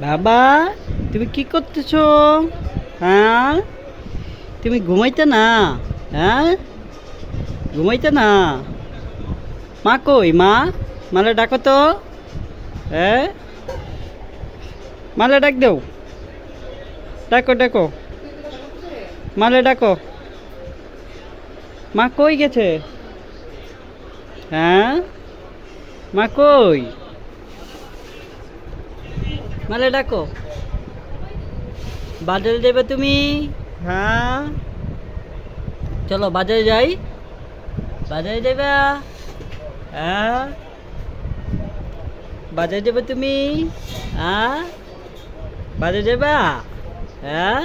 বাবা, তুমি কি করতেছো? হ্যাঁ? তুমি ঘুমাইতে না? হ্যাঁ? ঘুমাইতে না? মা কই, মা? মালে ডাকো তো। হ্যাঁ? মালে ডাক দেও। ডাকো ডাকো। মালে ডাকো। মা কই গেছে? হ্যাঁ? মা কই? মালে ডাকো। বাজারে যাবে তুমি? হ্যাঁ। চলো বাজারে যাই। বাজারে যাবে হ্যাঁ। বাজারে যাবে তুমি? হ্যাঁ। বাজারে যাবা হ্যাঁ।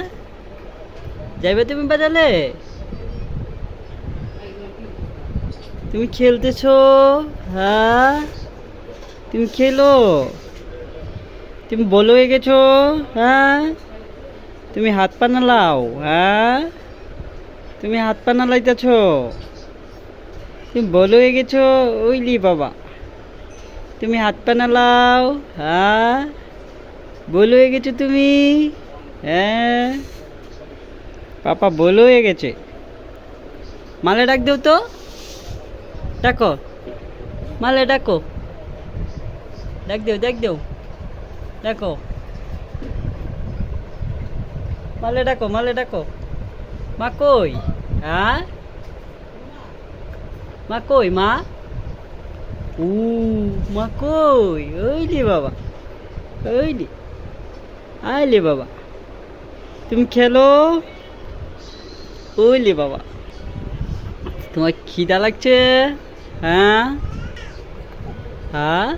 যাবে তুমি বাজারে? তুমি খেলতেছো? হ্যাঁ। তুমি খেলো? তুমি বলো হয়ে গেছো? হ্যাঁ? তুমি হাত পা নালাও হ্যাঁ? তুমি হাত পা নালাইতেছ। তুমি বলো হয়ে গেছো? ওইলি বাবা। তুমি হাত পা নালাও হ্যাঁ? বলো হয়ে গেছো তুমি? হ্যাঁ? পাপা বলো হয়ে গেছে? মালে ডাক দেও তো। ডাকো। মালে ডাকো। ডাক দেও ডাক দেও। ডাকো মালে ডাকো মালে ডাকো। মা কই? হ্যাঁ? মা কই, মা? উ, মা কই? ওইলি বাবা ওইলি আইলি বাবা। তুমি খেলো? ওইলি বাবা। তোমার খিদা লাগছে? হ্যাঁ? হ্যাঁ?